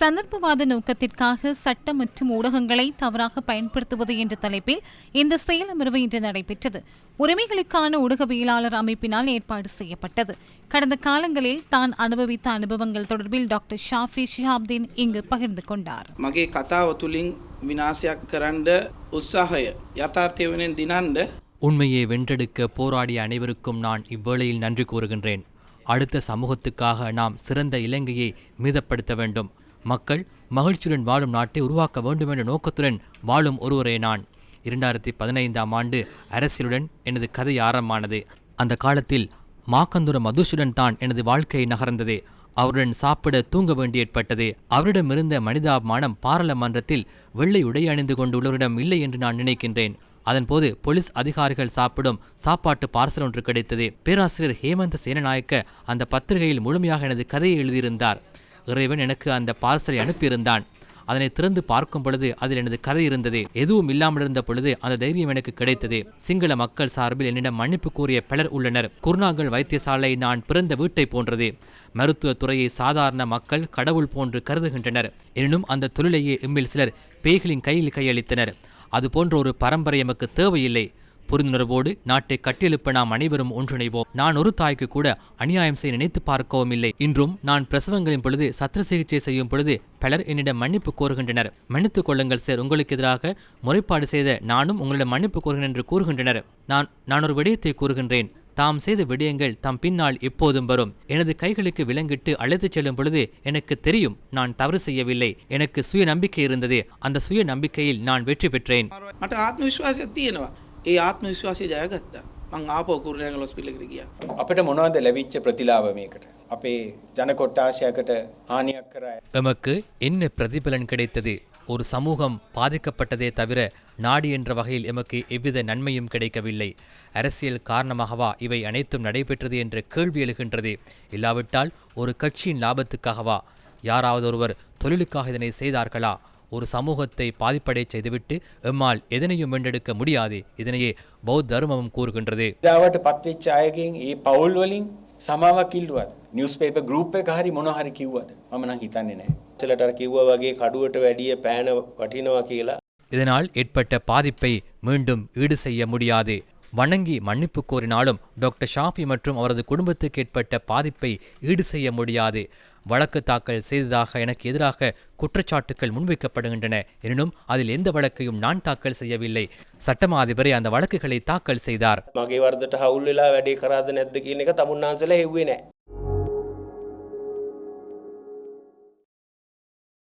சந்தர்ப்பவாத நோக்கத்திற்காக சட்ட மற்றும் ஊடகங்களை தவறாக பயன்படுத்துவது என்ற தலைப்பில் இந்த செயல் இன்று நடைபெற்றது. உரிமைகளுக்கான ஊடகவியலாளர் அமைப்பினால் ஏற்பாடு செய்யப்பட்டது. கடந்த காலங்களில் தான் அனுபவித்த அனுபவங்கள் தொடர்பில் டாக்டர் ஷாஃபி ஷிஹாப்தீன் இங்கு பகிர்ந்து கொண்டார். மகே கதாவ துலிங் விநாசியாக கரண்ட உற்சாகய யதார்த்தியவனின் தினாண்ட உண்மையை வென்றெடுக்க போராடிய அனைவருக்கும் நான் இவ்வேளையில் நன்றி கூறுகின்றேன். அடுத்த சமூகத்துக்காக நாம் சிறந்த இலங்கையை மீதப்படுத்த வேண்டும். மக்கள் மகிழ்ச்சியுடன் வாழும் நாட்டை உருவாக்க வேண்டும் என்ற நோக்கத்துடன் வாழும் ஒருவரே நான். இரண்டாயிரத்தி பதினைந்தாம் ஆண்டு அரசியலுடன் எனது கதை ஆரம்பமானது. அந்த காலத்தில் மாக்கந்துர மதுஷுடன் தான் எனது வாழ்க்கை நகர்ந்தது. அவருடன் சாப்பிட தூங்க வேண்டி ஏற்பட்டது. அவரிடமிருந்த மனிதாபிமானம் பாராளுமன்றத்தில் வெள்ளை உடை அணிந்து கொண்டுள்ளவரிடம் இல்லை என்று நான் நினைக்கின்றேன். அதன்போது போலீஸ் அதிகாரிகள் சாப்பிடும் சாப்பாட்டு பார்சல் ஒன்று கிடைத்தது. பேராசிரியர் ஹேமந்த சேனநாயக்க அந்த பத்திரிகையில் முழுமையாக எனது கதையை எழுதியிருந்தார். இறைவன் எனக்கு அந்த பார்சலை அனுப்பியிருந்தான். அதனை திறந்து பார்க்கும் பொழுது அதில் எனது கதை இருந்தது. எதுவும் இல்லாமல் இருந்த பொழுது அந்த தைரியம் எனக்கு கிடைத்தது. சிங்கள மக்கள் சார்பில் என்னிடம் மன்னிப்பு கூறிய பலர் உள்ளனர். குருநாங்கல் வைத்தியசாலை நான் பிறந்த வீட்டை போன்றது. மருத்துவ துறையை சாதாரண மக்கள் கடவுள் போன்று கருதுகின்றனர். எனினும் அந்த தொழிலையே எம்மில் சிலர் பேய்களின் கையில் கையளித்தனர். அது போன்ற ஒரு பரம்பரை எமக்கு தேவையில்லை. புரிந்துணர்வோடு நாட்டை கட்டியெழுப்ப நாம் அனைவரும் ஒன்றிணைவோம். நான் ஒரு தாய்க்கு கூட அநியாயம் செய்ய நினைத்து பார்க்கவும் இல்லை. இன்றும் நான் பிரசவங்களின் பொழுது சத்திர சிகிச்சை செய்யும் பொழுது பலர் என்னிடம் மன்னிப்பு கோருகின்றனர். மன்னித்துக் கொள்ளுங்கள் சார் உங்களுக்கு எதிராக முறைப்பாடு செய்த நானும் உங்களிடம் மன்னிப்பு கோருகிறேன் என்று கூறுகின்றனர். நான் நான் ஒரு விடயத்தை கூறுகின்றேன். தாம் செய்த விடயங்கள் தம் பின்னால் எப்போதும் வரும். எனது கைகளுக்கு விலங்கிட்டு அழைத்துச் செல்லும் பொழுது எனக்கு தெரியும் நான் தவறு செய்யவில்லை. எனக்கு சுய நம்பிக்கை இருந்தது. அந்த சுய நம்பிக்கையில் நான் வெற்றி பெற்றேன். මට ආත්ම විශ්වාසයක් තියෙනවා ඒ ආත්ම විශ්වාසය ජයගත්තා මං ආපෝ කුරණයක ලොස්පිල්ලකට ගියා අපිට මොනවද ලැබිච්ච ප්‍රතිලාභ මේකට. අපේ ජනකොට්ටාශයකට හානියක් කර අය. எமக்கு என்ன பிரதிபலன் கிடைத்தது ஒரு சமூகம் பாதிக்கப்பட்டதே தவிர நாடு என்ற வகையில் எமக்கு எவ்வித நன்மையும் கிடைக்கவில்லை அரசியல் காரணமாகவா இவை அனைத்தும் நடைபெற்றது என்ற கேள்வி எழுகின்றது இல்லாவிட்டால் ஒரு கட்சியின் லாபத்துக்காகவா யாராவது ஒருவர் தொழிலுக்காக இதனை செய்தார்களா ஒரு சமூகத்தை பாதிப்படையச் செய்துவிட்டு எம்மால் எதனையும் வென்றெடுக்க முடியாது இதனையே பௌத்த தர்மமும் கூறுகின்றது දාවට පත්වෙච්ච අයගෙන් ඒ පවුල් වලින් සමාවක් ඉල්ලුවද. නිවස් පේප ගරුප් එක හරි මොනහරි කිව්වද මම නම් හිතන්නේ නෑ. සලට අර කිව්වා වගේ කඩුවට වැඩිය පෑන වටිනවා කියලා இதனால் ஏற்பட்ட பாதிப்பை மீண்டும் ஈடு செய்ய முடியாது வணங்கி மன்னிப்பு கோரினாலும் டாக்டர் ஷாஃபி மற்றும் அவரது குடும்பத்துக்கு ஏற்பட்ட பாதிப்பை ஈடு செய்ய முடியாது. வழக்கு தாக்கல் செய்ததாக எனக்கு எதிராக குற்றச்சாட்டுகள் முன்வைக்கப்படுகின்றன. எனினும் அதில் எந்த வழக்கையும் நான் தாக்கல் செய்யவில்லை. சட்டமாதிபரே அந்த வழக்குகளை தாக்கல் செய்தார். மகை வரதுட்டு ஹவுல் விலா வெடி கராது நெத்து கீழே தமுன்னாசில ஹெவ்வினே